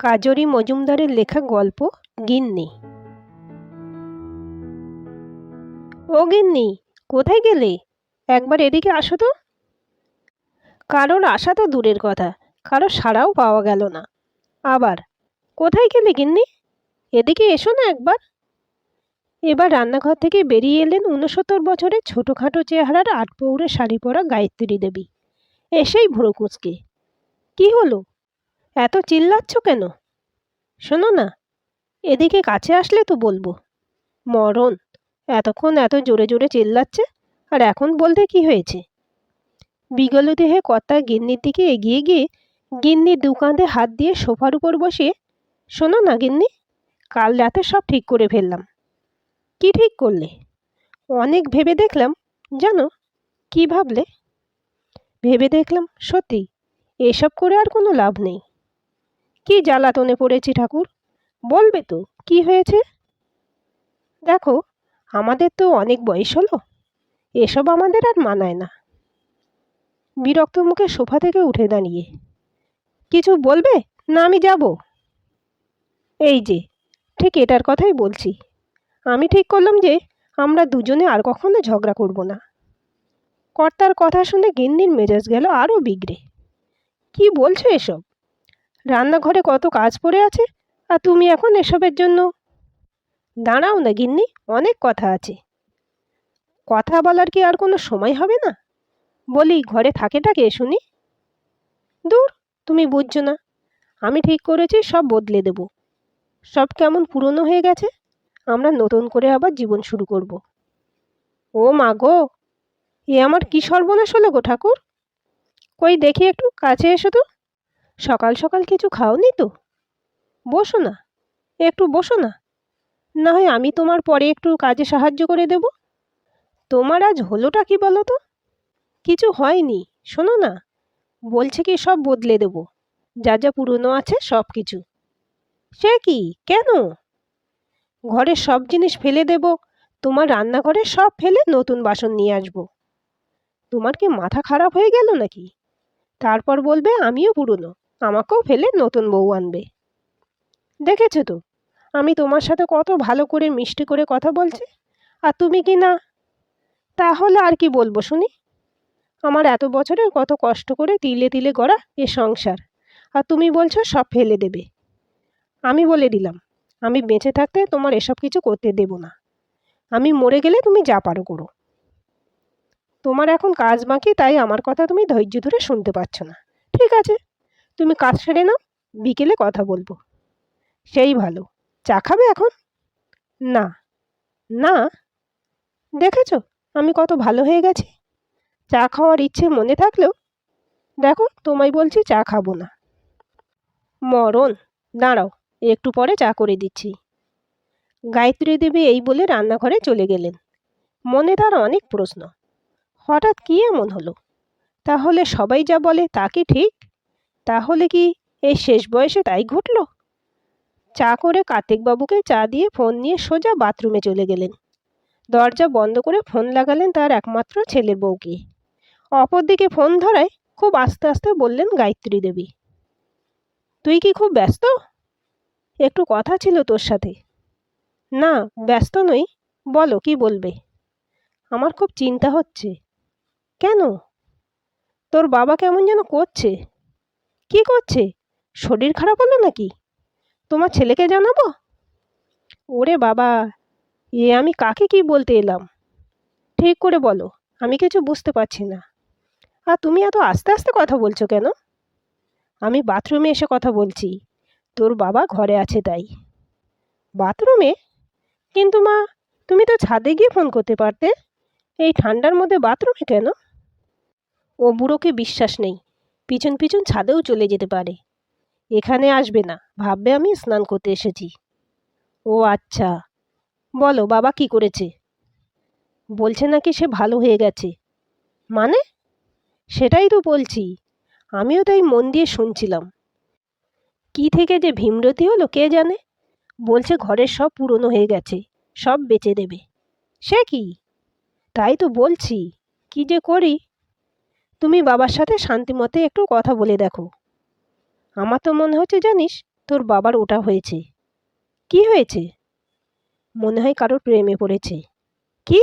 কাজরি মজুমদারের লেখা গল্প গিন্নি। ও গিন্নি, কোথায় গেলে? একবার এদিকে আসো তো। কারোর আসা তো দূরের কথা, কারও সাড়াও পাওয়া গেল না। আবার, কোথায় গেলে গিন্নি? এদিকে এসো না একবার। এবার রান্নাঘর থেকে বেরিয়ে এলেন ঊনসত্তর বছরের ছোটোখাটো চেহারার আট পৌরে শাড়ি পরা গায়ত্রী দেবী। এসেই ভুরো কুঁচকে। কি হলো? এত চিল্লাচ্ছ কেন? শোনো না, এদিকে কাছে আসলে তো বলব। মরণ, এতক্ষণ এত জোরে জোরে চিল্লাচ্ছে, আর এখন বলতে কি হয়েছে? বিগল দেহে কর্তা গিন্নির দিকে এগিয়ে গিয়ে গিন্নির দু কাঁধে হাত দিয়ে সোফার উপর বসে, শোনো না গিন্নি, কাল রাতে সব ঠিক করে ফেললাম। কি ঠিক করলে? অনেক ভেবে দেখলাম, জানো, কি ভাবলে? ভেবে দেখলাম, সত্যি, এসব করে আর কোনো লাভ নেই। কি জ্বালাতনে পড়েছি ঠাকুর? বলবে তো, কি হয়েছে? দেখো, আমাদের তো অনেক বয়স হলো, এসব আমাদের আর মানায় না। বিরক্ত মুখে সোফা থেকে উঠে দাঁড়িয়ে, কিছু বলবে না আমি যাব? এই যে, ঠিক এটার কথাই বলছি। আমি ঠিক করলাম যে, আমরা দুজনে আর কখনো ঝগড়া করব না। কর্তার কথা শুনে গিন্নির মেজাজ গেল আরও বিগড়ে। কি বলছো এসব? রান্নাঘরে কত কাজ পড়ে আছে, আর তুমি এখন এসবের জন্য? দাঁড়াও না গিন্নি, অনেক কথা আছে। কথা বলার কি আর কোনো সময় হবে না? বলি, ঘরে থাকে টাকে শুনি? দূর, তুমি বুঝছ না। আমি ঠিক করেছি, সব বদলে দেব। সব কেমন পুরনো হয়ে গেছে, আমরা নতুন করে আবার জীবন শুরু করব। ও মা গো, এ আমার কি সর্বনাশ হলো গো ঠাকুর? কই দেখি একটু, কাছে এসো তো। সকাল সকাল কিছু খাওনি তো? বসো না, একটু বসো না। না হয় আমি তোমার পরে একটু কাজে সাহায্য করে দেব। তোমার আজ হলোটা কি বলো তো? কিছু হয়নি, শোনো না। বলছে কি সব বদলে দেব। যা যা পুরনো আছে সব কিছু। সে কি? কেন? ঘরের সব জিনিস ফেলে দেব। তোমার রান্নাঘরে সব ফেলে নতুন বাসন নিয়ে আসব। তোমার কি মাথা খারাপ হয়ে গেল নাকি? তারপর বলবে আমিও পুরনো। আমাকেও ফেলে নতুন বউ আনবে। দেখেছ তো? আমি তোমার সাথে কত ভালো করে, মিষ্টি করে কথা বলছি। আর তুমি কি না? তাহলে আর কি বলব শুনি? আমার এত বছরে কত কষ্ট করে তিলে তিলে গড়া এ সংসার। আর তুমি বলছো সব ফেলে দেবে। আমি বলে দিলাম, আমি বেঁচে থাকতে তোমার এসব কিছু করতে দেব না। আমি মরে গেলে তুমি যা পারো করো। তোমার এখন কাজ বাকি, তাই আমার কথা তুমি ধৈর্য ধরে শুনতে পাচ্ছ না। ঠিক আছে? তুমি কাজ সেরে নাও, বিকেলে কথা বলব। সেই ভালো। চা খাবে এখন? না। না? দেখেছ? আমি কত ভালো হয়ে গেছি। চা খাওয়ার ইচ্ছে মনে থাকলেও, দেখো, তোমায় বলছি চা খাব না। মরণ। দাঁড়াও, একটু পরে চা করে দিচ্ছি। গায়ত্রী দেবী এই বলে রান্নাঘরে চলে গেলেন। মনে তার অনেক প্রশ্ন। হঠাৎ কী এমন হলো? তাহলে সবাই যা বলে তা কি ঠিক? তাহলে কি এই শেষ বয়সে তাই ঘটল? চা করে কার্তিকবাবুকে চা দিয়ে ফোন নিয়ে সোজা বাথরুমে চলে গেলেন। দরজা বন্ধ করে ফোন লাগালেন তার একমাত্র ছেলের বউকে। অপরদিকে ফোন ধরায় খুব আস্তে আস্তে বললেন গায়ত্রী দেবী, তুই কি খুব ব্যস্ত? একটু কথা ছিল তোর সাথে। না, ব্যস্ত নই, বলো কি বলবে? আমার খুব চিন্তা হচ্ছে। কেন? তোর বাবা কেমন যেন করছে। কি করছে? শরীর খারাপ হলো নাকি? তোমার ছেলেকে জানাব? ওরে বাবা, এ আমি কাকে কি বলতে এলাম? ঠিক করে বলো, আমি কিছু বুঝতে পারছি না। আর তুমি এত আস্তে আস্তে কথা বলছো কেন? আমি বাথরুমে এসে কথা বলছি, তোর বাবা ঘরে আছে তাই। বাথরুমে? কিন্তু মা, তুমি তো ছাদে গিয়ে ফোন করতে পারতে। এই ঠান্ডার মধ্যে বাথরুমে কেন? ও বুড়োকে বিশ্বাস নেই পিছন পিছন ছাদেও চলে যেতে পারে। এখানে আসবে না, ভাববে আমি স্নান করতে এসেছি। ও আচ্ছা বলো বাবা কি করেছে? বলছে নাকি সে ভালো হয়ে গেছে। মানে? সেটাই তো বলছি, আমিও তাই মন দিয়ে শুনছিলাম। কি থেকে যে ভীমরতি হলো কে জানে? বলছে ঘরের সব পুরনো হয়ে গেছে, সব বেচে দেবে। সে কি? তাই তো বলছি, কি যে করি? তুমি বাবার সাথে শান্তিমতে একটু কথা বলে দেখো। আমার তো মনে হচ্ছে জানিস, তোর বাবার ওটা হয়েছে। কি হয়েছে? মনে হয় কারোর প্রেমে পড়েছে। কি?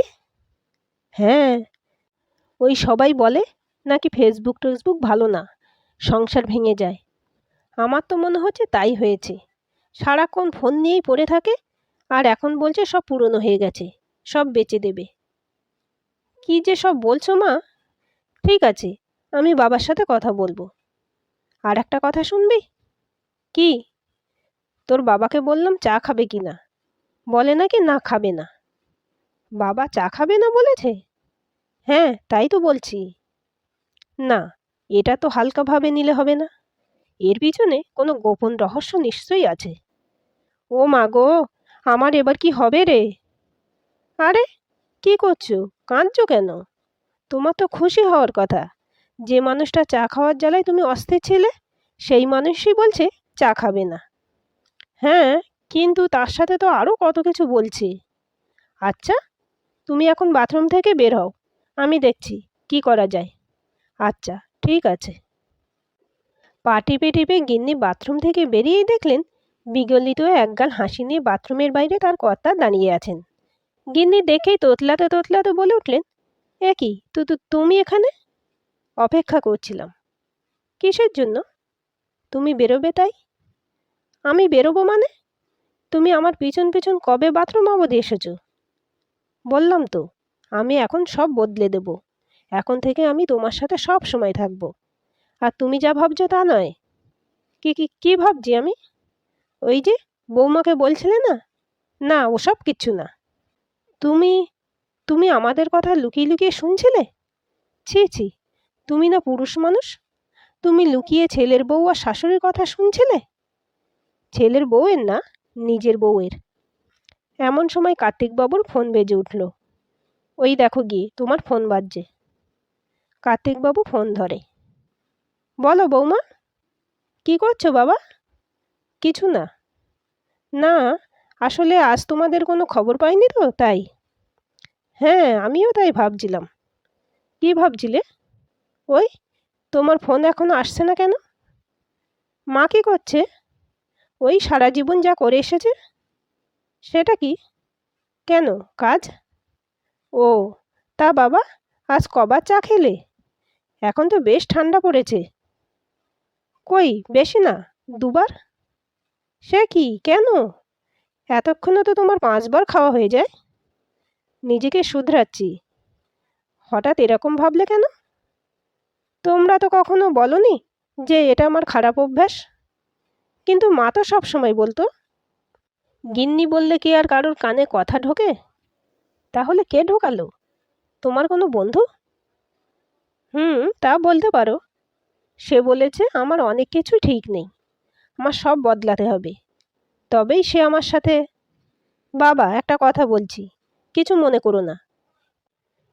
হ্যাঁ। ওই সবাই বলে নাকি ফেসবুক টেসবুক ভালো না, সংসার ভেঙে যায়। আমার তো মনে হচ্ছে তাই হয়েছে। সারাক্ষণ ফোন নিয়েই পড়ে থাকে আর এখন বলছে সব পুরনো হয়ে গেছে, সব বেঁচে দেবে। কি যে সব বলছো মা? ঠিক আছে, আমি বাবার সাথে কথা বলব। আর একটা কথা শুনবি? কি? তোর বাবাকে বললাম চা খাবে কি না? বলে নাকি না খাবে না। বাবা চা খাবে না বলেছে? হ্যাঁ তাই তো বলছি। না, এটা তো হালকাভাবে নিলে হবে না। এর পিছনে কোনো গোপন রহস্য নিশ্চয়ই আছে। ও মা গো, আমার এবার কি হবে রে? আরে, কি করছ? কাঁদছো কেন? তোমার তো খুশি হওয়ার কথা। যে মানুষটা চা খাওয়ার জ্বালায় তুমি অস্থির ছিলে, সেই মানুষই বলছে চা খাবে না। হ্যাঁ কিন্তু তার সাথে তো আরও কত কিছু বলছে। আচ্ছা তুমি এখন বাথরুম থেকে বের হও, আমি দেখছি কি করা যায়। আচ্ছা ঠিক আছে। পা টিপে টিপে গিন্নি বাথরুম থেকে বেরিয়েই দেখলেন বিগলিত একগাল হাসি নিয়ে বাথরুমের বাইরে তার কর্তা দাঁড়িয়ে আছেন। গিন্নি দেখেই তোতলাতে তোতলাতে বলে উঠলেন এ তো তু, তু- তুমি এখানে? অপেক্ষা করছিলাম। কিসের জন্য? তুমি বেরোবে তাই? আমি বেরোবো মানে? তুমি আমার পিছন পিছন কবে বাথরুম অবধি এসেছ? বললাম তো, আমি এখন সব বদলে দেব। এখন থেকে আমি তোমার সাথে সব সময় থাকব। আর তুমি যা ভাবছ তা নয়। কি কি কি ভাবছি আমি? ওই যে বৌমাকে বলছিলে না? না, ওসব কিচ্ছু না। তুমি তুমি আমাদের কথা লুকিয়ে লুকিয়ে শুনছিলে? ছি ছি, তুমি না পুরুষ মানুষ? তুমি লুকিয়ে ছেলের বউ আর শাশুড়ির কথা শুনছিলে? ছেলের বউয়ের না, নিজের বউয়ের। এমন সময় কার্তিকবাবুর ফোন বেজে উঠল। ওই দেখো গিয়ে, তোমার ফোন বাজছে। কার্তিকবাবু ফোন ধরে। বলো বৌমা, কি করছ বাবা? কিছু না। না, আসলে আজ তোমাদের কোনো খবর পাইনি তো, তাই। হ্যাঁ আমিও তাই ভাবছিলাম। কি ভাবছিলে? ওই, তোমার ফোন এখনও আসছে না কেন? মা কি করছে? ওই সারা জীবন যা করে এসেছে, সেটা কি? কেন? কাজ? ও, তা বাবা, আজ কবার চা খেলে? এখন তো বেশ ঠান্ডা পড়েছে। কই, বেশি না, দুবার? সে কি, কেন? এতক্ষণে তো তোমার পাঁচবার খাওয়া হয়ে যায়। নিজেকে শুধরাচ্ছি। হঠাৎ এরকম ভাবলে কেন? তোমরা তো কখনো বলনি যে এটা আমার খারাপ অভ্যাস? কিন্তু মা তো সবসময় বলতো। গিন্নি বললে কি আর কারোর কানে কথা ঢোকে? তাহলে কে ঢোকালো? তোমার কোনো বন্ধু? হুম, তা বলতে পারো। সে বলেছে, আমার অনেক কিছু ঠিক নেই। আমার সব বদলাতে হবে। তবেই সে আমার সাথে বাবা, একটা কথা বলছি। কিছু মনে করো না।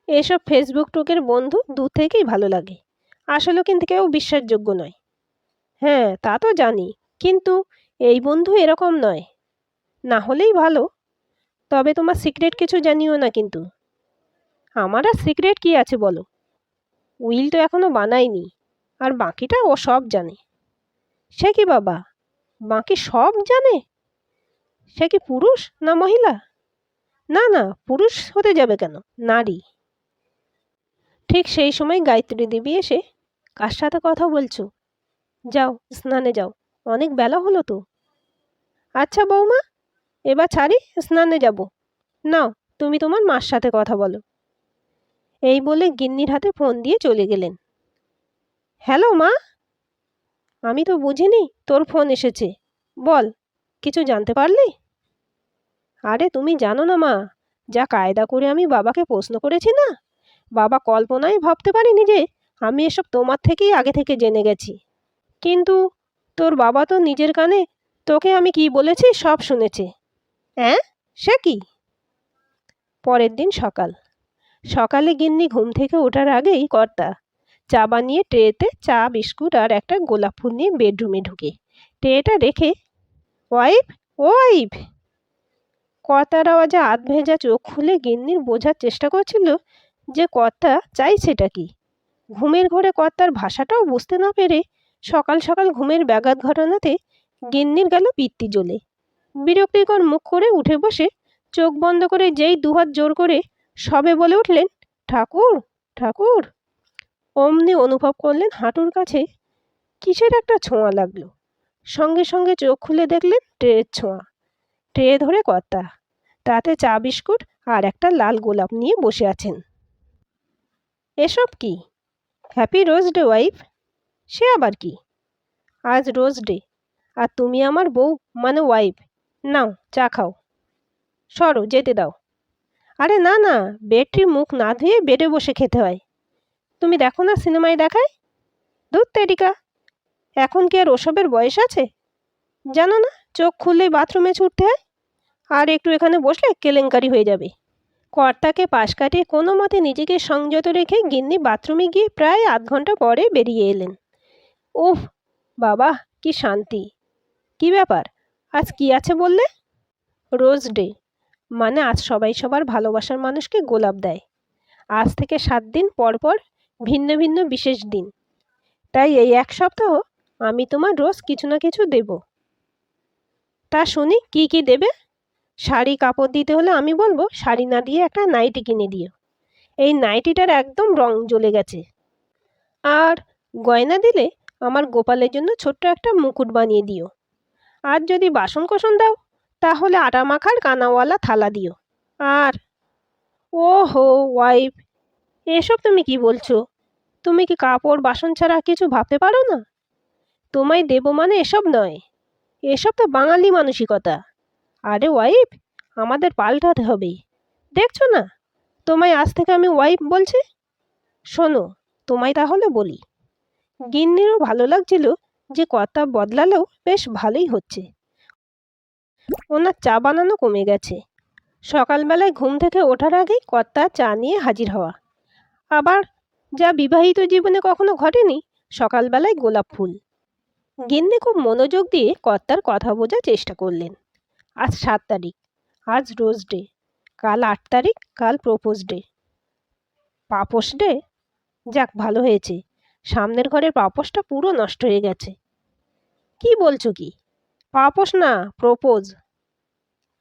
এসব ফেসবুক টুকের বন্ধু দূর থেকেই ভালো লাগে। আসলে কিন্তু কেউ বিশ্বাসযোগ্য নয়। হ্যাঁ তা তো জানি, কিন্তু এই বন্ধু এরকম নয়। না হলেই ভালো। তবে তোমার সিক্রেট কিছু জানিও না কিন্তু। আমার আর সিক্রেট কি আছে বলো? উইল তো এখনও বানায়নি, আর বাকিটা ও সব জানে। সে কি বাবা? বাকি সব জানে? সে কি পুরুষ না মহিলা? না না, পুরুষ হতে যাবে কেন? নারী। ঠিক সেই সময় গায়ত্রী দেবী এসে, কার সাথে কথা বলছো? যাও, স্নানে যাও। অনেক বেলা হলো তো। আচ্ছা বৌমা, এবার ছাড়ি, স্নানে যাব। নাও, তুমি তোমার মার সাথে কথা বলো। এই বলে গিন্নির হাতে ফোন দিয়ে চলে গেলেন। হ্যালো মা, আমি তো বুঝিনি তোর ফোন এসেছে। বল, কিছু জানতে পারলি? আরে তুমি জানো না মা, যা কায়দা করে আমি বাবাকে প্রশ্ন করেছি না? বাবা কল্পনায় ভাবতে পারিনি যে আমি এসব তোমার থেকেই আগে থেকে জেনে গেছি। কিন্তু তোর বাবা তো নিজের কানে তোকে আমি কি বলেছি সব শুনেছে। অ্যাঁ? সে কি? পরের দিন সকাল। সকালে গিন্নি ঘুম থেকে ওঠার আগেই কর্তা চা বানিয়ে ট্রেতে চা, বিস্কুট আর একটা গোলাপ ফুল নিয়ে বেডরুমে ঢুকে। ট্রেটা রেখে ওয়াইফ ওয়াইফ! কর্তার আওয়াজে আধ ভেজা চোখ খুলে গিন্নির বোঝার চেষ্টা করছিল যে কর্তা চাইছেটা কি। ঘুমের ঘরে কর্তার ভাষাটাও বুঝতে না পেরে সকাল সকাল ঘুমের ব্যাঘাত ঘটনাতে গিন্নির গেল পিত্তি জ্বলে। বিরক্তিকর মুখ করে উঠে বসে চোখ বন্ধ করে যেই দুহাত জোর করে সবে বলে উঠলেন, ঠাকুর ঠাকুর। অমনি অনুভব করলেন হাঁটুর কাছে কিসের একটা ছোঁয়া লাগল। সঙ্গে সঙ্গে চোখ খুলে দেখলেন ট্রের ছোঁয়া। ট্রে ধরে কর্তা। তাতে চা বিস্কুট আর একটা লাল গোলাপ নিয়ে বসে আছেন। এসব কি? Happy rose day, wife. সে আবার কি? আজ রোজ ডে। আর তুমি আমার বউ মানে ওয়াইফ। নাও, চা খাও। সরো, যেতে দাও। আরে না না, বেডটি মুখ না ধুয়ে বেডে বসে খেতে হয়। তুমি দেখো না সিনেমায় দেখায়? ধুর, তেরিকা। এখন কি আর ওসবের বয়স আছে? জানো না, চোখ খুললেই বাথরুমে ছুটতে হয়? আর একটু এখানে বসলে কেলেঙ্কারি হয়ে যাবে। কর্তাকে পাশ কাটিয়ে কোনো মতে নিজেকে সংযত রেখে গিন্নি বাথরুমে গিয়ে প্রায় আধ ঘণ্টা পরে বেরিয়ে এলেন। উফ, বাবা, কি শান্তি। কি ব্যাপার? আজ কি আছে বললে? রোজ ডে মানে আজ সবাই সবার ভালোবাসার মানুষকে গোলাপ দেয়। আজ থেকে সাত দিন পর পর ভিন্ন ভিন্ন বিশেষ দিন। তাই এই এক সপ্তাহ আমি তোমার রোজ কিছু না কিছু দেব। তা শুনি কি কি দেবে? শাড়ি কাপড় দিতে হলে আমি বলব, শাড়ি না দিয়ে একটা নাইটি কিনে দিও। এই নাইটিটার একদম রং জ্বলে গেছে। আর গয়না দিলে আমার গোপালের জন্য ছোট্ট একটা মুকুট বানিয়ে দিও। আর যদি বাসন কোসন দাও, তাহলে আটা মাখার কানাওয়ালা থালা দিও। আর ও হো ওয়াইফ, এসব তুমি কি বলছো? তুমি কি কাপড়, বাসন ছাড়া কিছু ভাবতে পারো না? তোমায় দেবো মানে এসব নয়। এসব তো বাঙালি মানসিকতা। আরে ওয়াইফ, আমাদের পাল্টাতে হবে। দেখছ না? তোমায় আজ থেকে আমি ওয়াইফ বলছি? শোনো, তোমায় তাহলে বলি। গিন্নিরও ভালো লাগছিল যে কথা বদলালেও বেশ ভালোই হচ্ছে। ওনার চা বানানো কমে গেছে। সকালবেলায় ঘুম থেকে ওঠার আগেই কর্তা চা নিয়ে হাজির হওয়া। আবার যা বিবাহিত জীবনে কখনো ঘটেনি, সকালবেলায় গোলাপ ফুল। গিন্নি খুব মনোযোগ দিয়ে কর্তার কথা বোঝার চেষ্টা করলেন। আজ সাত তারিখ। আজ রোজ ডে। কাল আট তারিখ, কাল প্রপোজ ডে। পাপোস ডে? যাক, ভালো হয়েছে। সামনের ঘরের পাপোসটা পুরো নষ্ট হয়ে গেছে। কি বলছো কি? পাপোস না, প্রপোজ।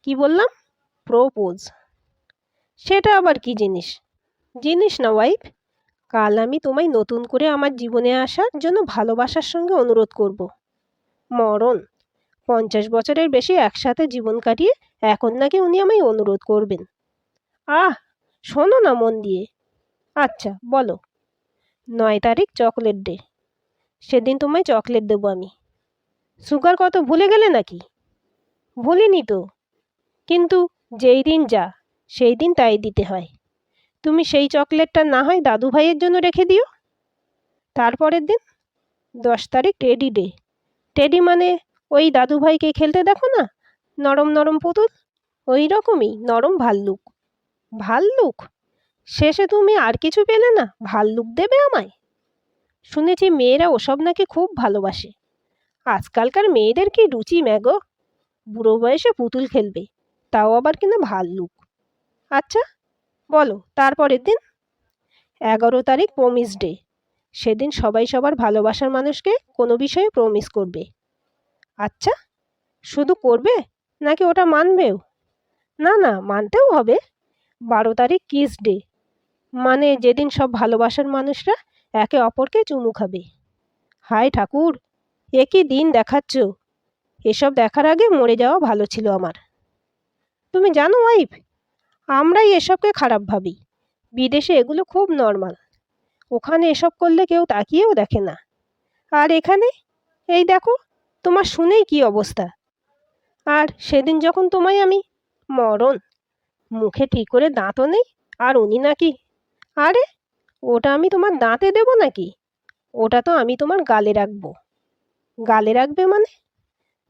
কি বললাম? প্রপোজ। সেটা আবার কি জিনিস? জিনিস না ওয়াইফ কাল আমি তোমায় নতুন করে আমার জীবনে আসার জন্য ভালোবাসার সঙ্গে অনুরোধ করব। মরণ। পঞ্চাশ বছরের বেশি একসাথে জীবন কাটিয়ে এখন নাকি উনি আমায় অনুরোধ করবেন। আহ, শোনো না মন দিয়ে। আচ্ছা বলো। নয় তারিখ চকলেট ডে। সেদিন তোমায় চকলেট দেবো আমি। সুগার কত, ভুলে গেলে নাকি? ভুলিনি তো। কিন্তু যেই দিন যা, সেই দিন তাই দিতে হয়। তুমি সেই চকলেটটা না হয় দাদু ভাইয়ের জন্য রেখে দিও। তারপরের দিন দশ তারিখ টেডি ডে। টেডি মানে ওই দাদু ভাইকে খেলতে দেখো না? নরম নরম পুতুল? ওই রকমই, নরম ভাল্লুক। ভাল্লুক? শেষে তুমি আর কিছু পেলে না? ভাল্লুক দেবে আমায়? শুনেছি মেয়েরা ওসব নাকি খুব ভালোবাসে। আজকালকার মেয়েদের কি রুচি ম্যাগো বুড়ো বয়সে পুতুল খেলবে, তাও আবার কিনা ভাল্লুক। আচ্ছা বলো, তারপরের দিন? এগারো তারিখ প্রমিস ডে সেদিন সবাই সবার ভালোবাসার মানুষকে কোনো বিষয়ে প্রমিস করবে। আচ্ছা শুধু করবে নাকি ওটা মানবেও? না না, মানতেও হবে। বারো তারিখ কিস ডে। মানে যেদিন সব ভালোবাসার মানুষরা একে অপরকে চুমু খাবে। হায় ঠাকুর একই দিন দেখাচ্ছ? এসব দেখার আগে মরে যাওয়া ভালো ছিল আমার। তুমি জানো ওয়াইফ, আমরাই এসবকে খারাপ ভাবি। বিদেশে এগুলো খুব নর্মাল। ওখানে এসব করলে কেউ তাকিয়েও দেখে না। আর এখানে? এই দেখো তোমার শুনেই কি অবস্থা? আর সেদিন যখন তোমায় আমি মরণ, মুখে ঠিক করে দাঁতও নেই, আর উনি নাকি? আরে, ওটা আমি তোমার দাঁতে দেব নাকি? ওটা তো আমি তোমার গালে রাখব। গালে রাখবে মানে?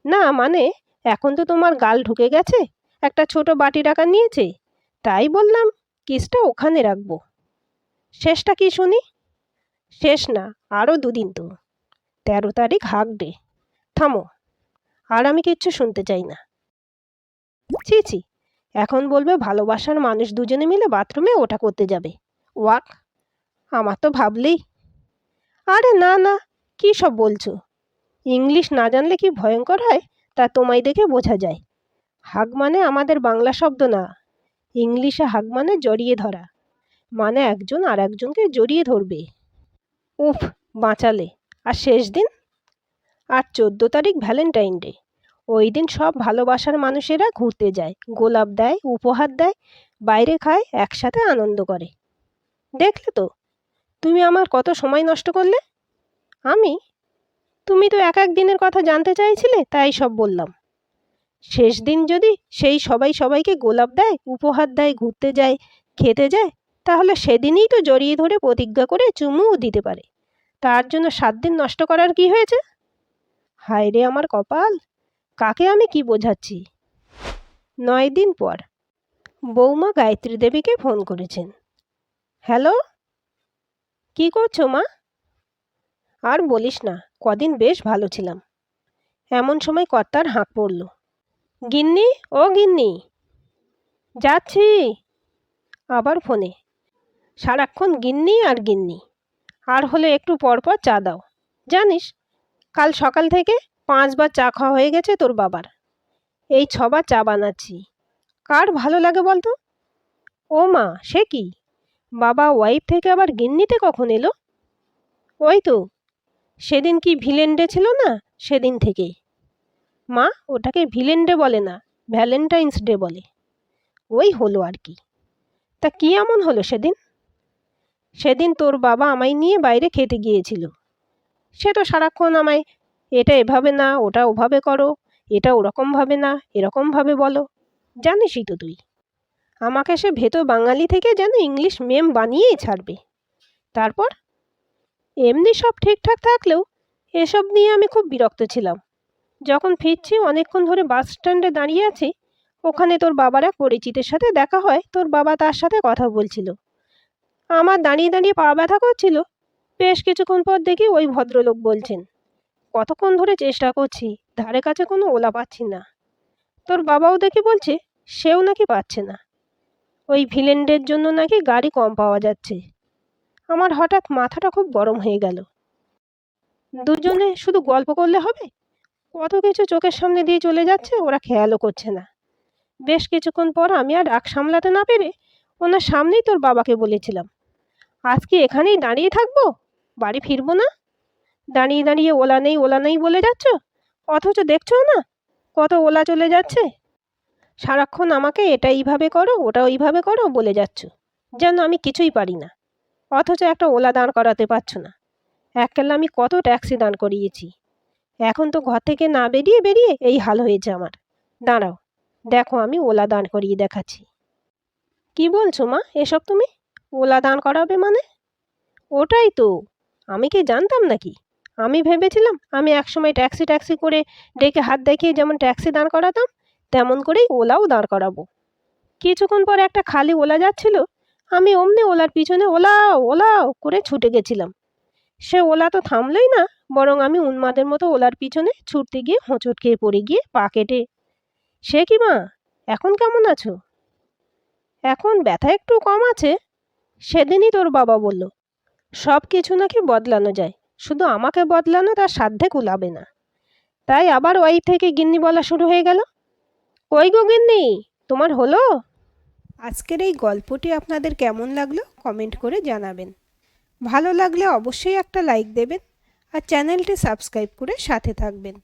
না মানে এখন তো তোমার গাল ঢুকে গেছে, একটা ছোট বাটি রাখা নিয়েছে, তাই বললাম কিসটা ওখানে রাখব। শেষটা কি শুনি? শেষ না, আরও দুদিন তো। তেরো তারিখ হাক ডে। থামো। আর আমি কিচ্ছু শুনতে চাই না। ছি ছি, এখন বলবে ভালোবাসার মানুষ দুজনে মিলে বাথরুমে ওটা করতে যাবে। ওয়াক, আমার তো ভাবলেই। আরে না না, কী সব বলছো? ইংলিশ না জানলে কি ভয়ঙ্কর হয়? তা তোমায় দেখে বোঝা যায়। হাগ মানে আমাদের বাংলা শব্দ না। ইংলিশে হাগ মানে জড়িয়ে ধরা। মানে একজন আর একজনকে জড়িয়ে ধরবে। উফ, বাঁচালে। আর শেষ দিন আর চোদ্দ তারিখ ভ্যালেন্টাইন ডে ওই দিন সব ভালোবাসার মানুষেরা ঘুরতে যায়, গোলাপ দেয়, উপহার দেয়, বাইরে খায়, একসাথে আনন্দ করে। দেখলে তো, তুমি আমার কত সময় নষ্ট করলে? আমি? তুমি তো এক এক দিনের কথা জানতে চাইছিলে, তাই সব বললাম। শেষ দিন যদি সেই সবাই সবাইকে গোলাপ দেয়, উপহার দেয়, ঘুরতে যায়, খেতে যায়, তাহলে সেদিনই তো জড়িয়ে ধরে প্রতিজ্ঞা করে চুমুও দিতে পারে। তার জন্য সাত দিন নষ্ট করার কি হয়েছে? হায় রে আমার কপাল, কাকে আমি কি বোঝাচ্ছি? নয় দিন পর বৌমা গায়ত্রী দেবীকে ফোন করেছেন। হ্যালো? কি করছ মা? আর বলিস না, কদিন বেশ ভালো ছিলাম। এমন সময় কর্তার হাঁক পড়ল। গিন্নি, ও গিন্নি! যাচ্ছি। আবার ফোনে। সারাক্ষণ গিন্নি আর গিন্নি। আর হলে একটু পর পর চা দাও। জানিস কাল সকাল থেকে পাঁচবার চা খাওয়া হয়ে গেছে তোর বাবার। এই ছবার চা বানাচ্ছি। কার ভালো লাগে বলতো? ও মা, সে কি? বাবা ওয়াইফ থেকে আবার গিন্নিতে কখন এলো? ওই তো, সেদিন কি ভিলেন ডে ছিল না? সেদিন থেকে। মা, ওটাকে ভিলেন ডে বলে না ভ্যালেন্টাইন্স ডে বলে। ওই হলো আর কি। তা কি এমন হলো সেদিন? সেদিন তোর বাবা আমায় নিয়ে বাইরে খেতে গিয়েছিল। সে তো সারাক্ষণ আমায়, এটা এভাবে না, ওটা ওভাবে করো, এটা ওরকমভাবে না, এরকমভাবে বলো। জানিসই তো তুই। আমাকে সে ভেতো বাঙালি থেকে যেন ইংলিশ মেম বানিয়েই ছাড়বে। তারপর? এমনি সব ঠিকঠাক থাকলেও এসব নিয়ে আমি খুব বিরক্ত ছিলাম। যখন ফিরছি, অনেকক্ষণ ধরে বাস স্ট্যান্ডে দাঁড়িয়ে আছি, ওখানে তোর বাবার এক পরিচিতের সাথে দেখা হয়, তোর বাবা তার সাথে কথা বলছিল। আমার দাঁড়িয়ে দাঁড়িয়ে পা ব্যথা করছিল বেশ কিছুক্ষণ পর দেখি ওই ভদ্রলোক বলছেন, কতক্ষণ ধরে চেষ্টা করছি, ধারে কাছে কোনো ওলা পাচ্ছি না। তোর বাবাও দেখি বলছে, সেও নাকি পাচ্ছে না। ওই ভিলেন্ডের জন্য নাকি গাড়ি কম পাওয়া যাচ্ছে। আমার হঠাৎ মাথাটা খুব গরম হয়ে গেল। দুজনে শুধু গল্প করলে হবে? কত কিছু চোখের সামনে দিয়ে চলে যাচ্ছে, ওরা খেয়ালও করছে না। বেশ কিছুক্ষণ পর আমি আর রাগ সামলাতে না পেরে ওনার সামনেই তোর বাবাকে বলেছিলাম আজকে এখানেই দাঁড়িয়ে থাকব? বাড়ি ফিরবো না? দাঁড়িয়ে দাঁড়িয়ে ওলা নেই ওলা নেই বলে যাচ্ছ? অথচ দেখছ না কত ওলা চলে যাচ্ছে। সারাক্ষণ আমাকে এটা এইভাবে করো, ওটা ওইভাবে করো বলে যাচ্ছ। যেন আমি কিছুই পারি না। অথচ একটা ওলা দাঁড় করাতে পারছ না। এককালে আমি কত ট্যাক্সি দাঁড় করিয়েছি। এখন তো ঘর থেকে না বেরিয়ে বেরিয়ে এই হাল হয়েছে আমার। দাঁড়াও, দেখো আমি ওলা দাঁড় করিয়ে দেখাচ্ছি। কি বলছো মা, এসব তুমি? ওলা দাঁড় করাবে মানে? ওটাই তো। আমি কি জানতাম নাকি? আমি ভেবেছিলাম আমি একসময় ট্যাক্সি ট্যাক্সি করে ডেকে হাত দেখিয়ে যেমন ট্যাক্সি দাঁড় করাতাম, তেমন করেই ওলাও দাঁড় করাবো। কিছুক্ষণ পর একটা খালি ওলা যাচ্ছিল, আমি অমনি ওলার পিছনে ওলাও ওলাও করে ছুটে গেছিলাম। সে ওলা তো থামলই না, বরং আমি উন্মাদের মতো ওলার পিছনে ছুটতে গিয়ে হোঁচট খেয়ে পড়ে গিয়ে পা কেটে, সে কি মা, এখন কেমন আছো? এখন ব্যথা একটু কম আছে। সেদিনই তোর বাবা বলল সব কিছু নাকি বদলানো যায়। শুধু আমাকে বদলানো তার সাধ্যে কুলাবে না। তাই আবার ওই থেকে গিন্নি বলা শুরু হয়ে গেল। ওই গো গিন্নি, তোমার হলো? আজকের এই গল্পটি আপনাদের কেমন লাগল কমেন্ট করে জানাবেন। ভালো লাগলে অবশ্যই একটা লাইক দেবেন আর চ্যানেলটি সাবস্ক্রাইব করে সাথে থাকবেন।